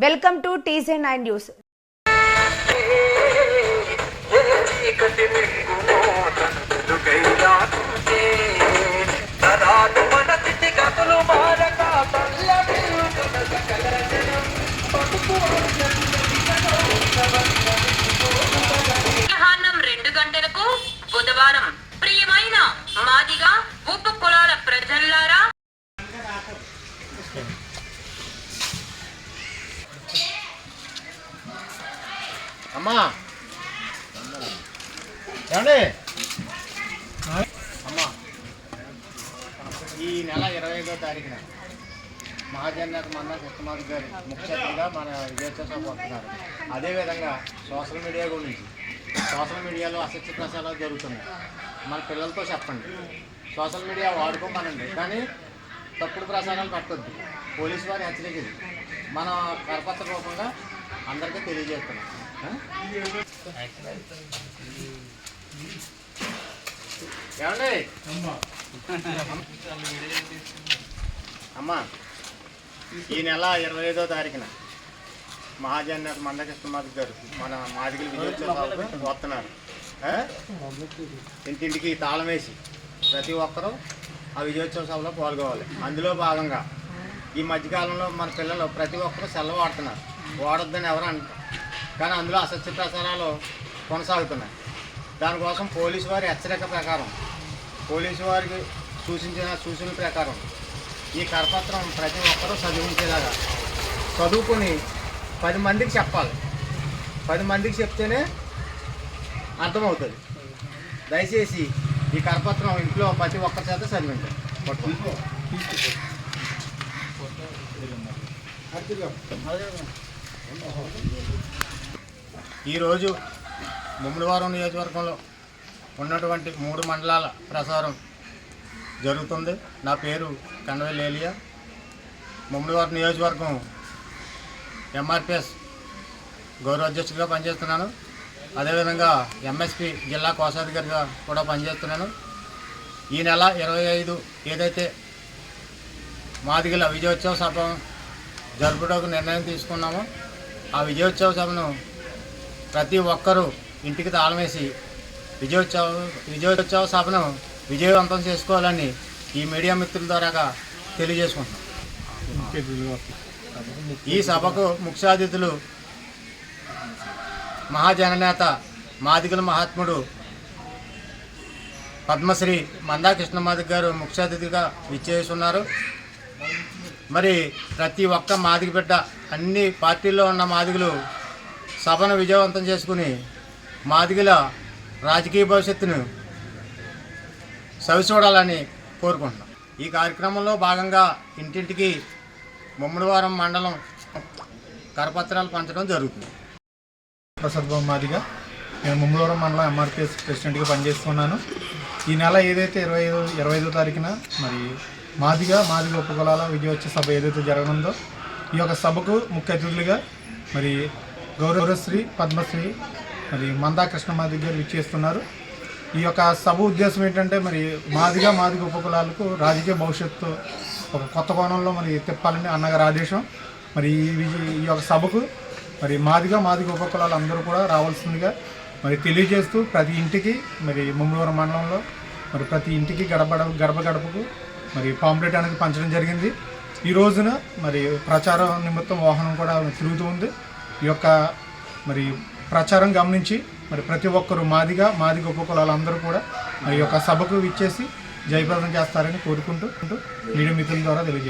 Welcome to TJ nine news. మధ్యాహ్నం రెండు గంటలకు బుధవారం ప్రియమైన మాదిగా ఉప కులాల ప్రజల్లారా అమ్మా. ఏమండి? అమ్మా. ఈ నెల ఇరవై ఐదో తారీఖున మహాజన్యత మన్న కృష్ణమాధి గారు ముఖ్యంగా మన విజయోత్సవం వస్తున్నారు అదేవిధంగా సోషల్ మీడియా గురించి సోషల్ మీడియాలో అసత్య ప్రసారాలు జరుగుతున్నాయి. మన పిల్లలతో చెప్పండి. సోషల్ మీడియా వాడుకోమనండి. కానీ తప్పుడు ప్రసారాలు పెట్టద్దు. పోలీసు వారి హెచ్చరికలు మన కరపత్ర రూపంగా అందరికీ తెలియజేస్తున్నాం. ఏమండి? అమ్మా. ఈ నెల ఇరవై ఐదో తారీఖున మహాజన్యత మందకృష్ణమాధి గారు మన మాదిగలు విజయోత్సవాలకు వస్తున్నారు? ఇంటింటికి తాళం వేసి ప్రతి ఒక్కరూ ఆ విజయోత్సవ సభలో పాల్గొవాలి అందులో భాగంగా ఈ మధ్యకాలంలో మన పిల్లలు ప్రతి ఒక్కరూ సెలవు వాడుతున్నారు. వాడొద్దని ఎవరు అంటారు కానీ అందులో అసత్య ప్రసారాలు కొనసాగుతున్నాయి. దానికోసం పోలీసు వారి హెచ్చరిక ప్రకారం పోలీసు వారికి సూచించిన సూచనల ప్రకారం ఈ కరపత్రం ప్రతి ఒక్కరూ చదివించేలాగా చదువుకొని పది మందికి చెప్పాలి. పది మందికి చెప్తేనే అర్థమవుతుంది. దయచేసి ఈ కరపత్రం ఇంట్లో ప్రతి ఒక్కరి చేత చదివించండి. అదే ఈరోజు ముమ్మడివారం నియోజకవర్గంలో ఉన్నటువంటి మూడు మండలాల ప్రసారం జరుగుతుంది. నా పేరు కన్వెల్ ఏలియా ముమ్మడివారం నియోజకవర్గం ఎంఆర్పిఎస్ గౌరవ అధ్యక్షుడిగా పనిచేస్తున్నాను. అదేవిధంగా ఎంఎస్పి జిల్లా కోశాధికారిగా కూడా పనిచేస్తున్నాను. ఈ నెల ఇరవై ఐదు ఏదైతే మాదిగల విజయోత్సవ సభ జరుపుటకు నిర్ణయం తీసుకున్నామో ఆ విజయోత్సవ సభను ప్రతి ఒక్కరూ ఇంటికి తాళమేసి విజయోత్సవ విజయోత్సవ సభను విజయవంతం చేసుకోవాలని ఈ మీడియా మిత్రుల ద్వారా తెలియజేసుకుంటున్నాం. ఈ సభకు ముఖ్య అతిథులు మహాజననేత మాదిగల మహాత్ముడు పద్మశ్రీ మందా కృష్ణమాది గారు ముఖ్య అతిథిగా విచ్చేస్తున్నారు. మరి ప్రతి ఒక్క మాదిగ బిడ్డ అన్ని పార్టీల్లో ఉన్న మాదిగలు సభను విజయవంతం చేసుకుని మాదిగల రాజకీయ భవిష్యత్తును సవిచూడాలని కోరుకుంటున్నాం. ఈ కార్యక్రమంలో భాగంగా ఇంటింటికి ముమ్మడివారం మండలం కరపత్రాలు పంచడం జరుగుతుంది. ప్రసాద్ బాబు మాదిగా నేను ముమ్మడివారం మండలం ఎంఆర్పిఎస్ ప్రెసిడెంట్గా పనిచేస్తున్నాను. ఈ నెల ఏదైతే ఇరవై ఐదు ఇరవై ఐదో తారీఖున మరి మాదిగా మాదిగ ఉపకులాల విజయోత్సవ సభ ఏదైతే జరగనుందో ఈ యొక్క సభకు ముఖ్య అతిథులుగా మరి గౌరవశ్రీ పద్మశ్రీ మరి మందా కృష్ణ మాదిగ గారు ఇచ్చేస్తున్నారు ఈ యొక్క సభ ఉద్దేశం ఏంటంటే మరి మాదిగా మాదిగ ఉపకులాలకు రాజకీయ భవిష్యత్తు ఒక కొత్త కోణంలో మరి తిప్పాలని అన్నగారు ఆదేశం. మరి ఈ ఈ యొక్క సభకు మరి మాదిగా మాదిగ ఉపకులాలు అందరూ కూడా రావాల్సిందిగా మరి తెలియజేస్తూ ప్రతి ఇంటికి మరి ముమ్మడివరం మండలంలో మరి ప్రతి ఇంటికి గడప గడప గడపకు మరి పాంప్లెట్ అనేది పంచడం జరిగింది. ఈ రోజున మరి ప్రచారం నిమిత్తం వాహనం కూడా తిరుగుతూ ఉంది. ఈ యొక్క మరి ప్రచారం గమనించి మరి ప్రతి ఒక్కరు మాదిగా మాది గొప్ప అందరూ కూడా మరి యొక్క సభకు ఇచ్చేసి జయప్రదం చేస్తారని కోరుకుంటూ మీడియా మిత్రుల ద్వారా తెలియజేస్తారు